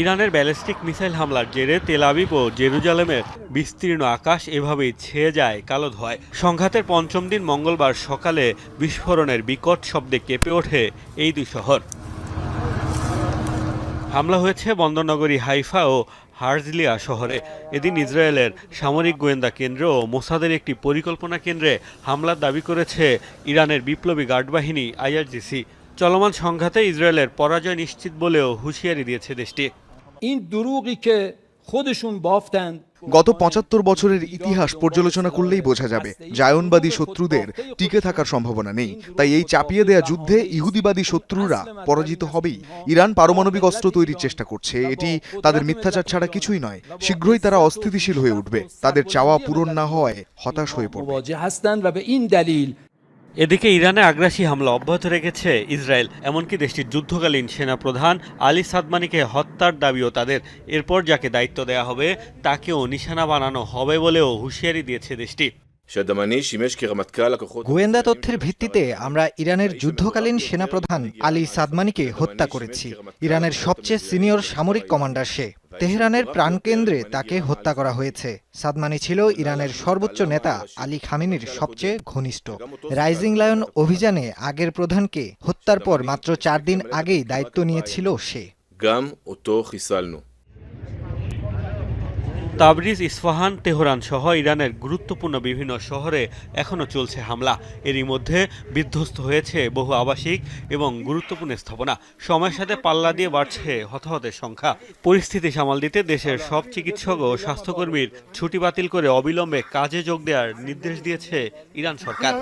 ইরানের ballistic missile হামলার জেরে তেল আবিব ও জেরুজালেমের বিস্তীর্ণ আকাশ এভাবেই ছেয়ে যায় কালো ধোঁয়ায়। সংঘাতের পঞ্চম দিন মঙ্গলবার সকালে বিস্ফোরণের বিকট শব্দে কেঁপে ওঠে এই দুই শহর। হামলা হয়েছে বন্দরনগরী হাইফা ও হার্জলিয়া শহরে। এদিন ইসরায়েলের সামরিক গোয়েন্দা কেন্দ্র ও মোসাদের একটি পরিকল্পনা কেন্দ্রে হামলার দাবি করেছে ইরানের বিপ্লবী গার্ড বাহিনী আইআরজিসি। চলমান সংঘাতে ইসরায়েলের পরাজয় নিশ্চিত বলেও হুঁশিয়ারি দিয়েছে দেশটি। গত পঁচাত্তর বছরের ইতিহাস পর্যালোচনা করলেই বোঝা যাবে জায়নবাদী শত্রুদের টিকে থাকার সম্ভাবনা নেই। তাই এই চাপিয়ে দেয়া যুদ্ধে ইহুদিবাদী শত্রুরা পরাজিত হবেই। ইরান পারমাণবিক অস্ত্র তৈরির চেষ্টা করছে। এটি তাদের মিথ্যাচার ছাড়া কিছুই নয়। শীঘ্রই তারা অস্থিতিশীল হয়ে উঠবে। তাদের চাওয়া পূরণ না হওয়ায় হতাশ হয়ে পড়বে। এদিকে ইরানে আগ্রাসী হামলা অব্যাহত রেখেছে ইসরায়েল এমনকি দেশটির যুদ্ধকালীন সেনা প্রধান আলী সাদমানিকে হত্যার দাবিও তাদের। এরপর যাকে দায়িত্ব দেয়া হবে তাকেও নিশানা বানানো হবে বলেও হুঁশিয়ারি দিয়েছে দেশটি। গোয়েন্দা তথ্যের ভিত্তিতে আমরা ইরানের যুদ্ধকালীন সেনাপ্রধান আলী সাদমানিকে হত্যা করেছি। ইরানের সবচেয়ে সিনিয়র সামরিক কমান্ডার সে। তেহরানের প্রাণকেন্দ্রে তাকে হত্যা করা হয়েছে। সাদমানি ছিল ইরানের সর্বোচ্চ নেতা আলী খামিনির সবচেয়ে ঘনিষ্ঠ। রাইজিং লায়ন অভিযানে আগের প্রধানকে হত্যার পর মাত্র চার দিন আগেই দায়িত্ব নিয়েছিল সে। গাম ও তো তাবরিজ, ইস্ফাহান, তেহরান সহ ইরানের গুরুত্বপূর্ণ বিভিন্ন শহরে এখনও চলছে হামলা। এরই মধ্যে বিধ্বস্ত হয়েছে বহু আবাসিক এবং গুরুত্বপূর্ণ স্থাপনা। সময়ের সাথে পাল্লা দিয়ে বাড়ছে হতাহতের সংখ্যা। পরিস্থিতি সামাল দিতে দেশের সব চিকিৎসক ও স্বাস্থ্যকর্মীর ছুটি বাতিল করে অবিলম্বে কাজে যোগ দেওয়ার নির্দেশ দিয়েছে ইরান সরকার।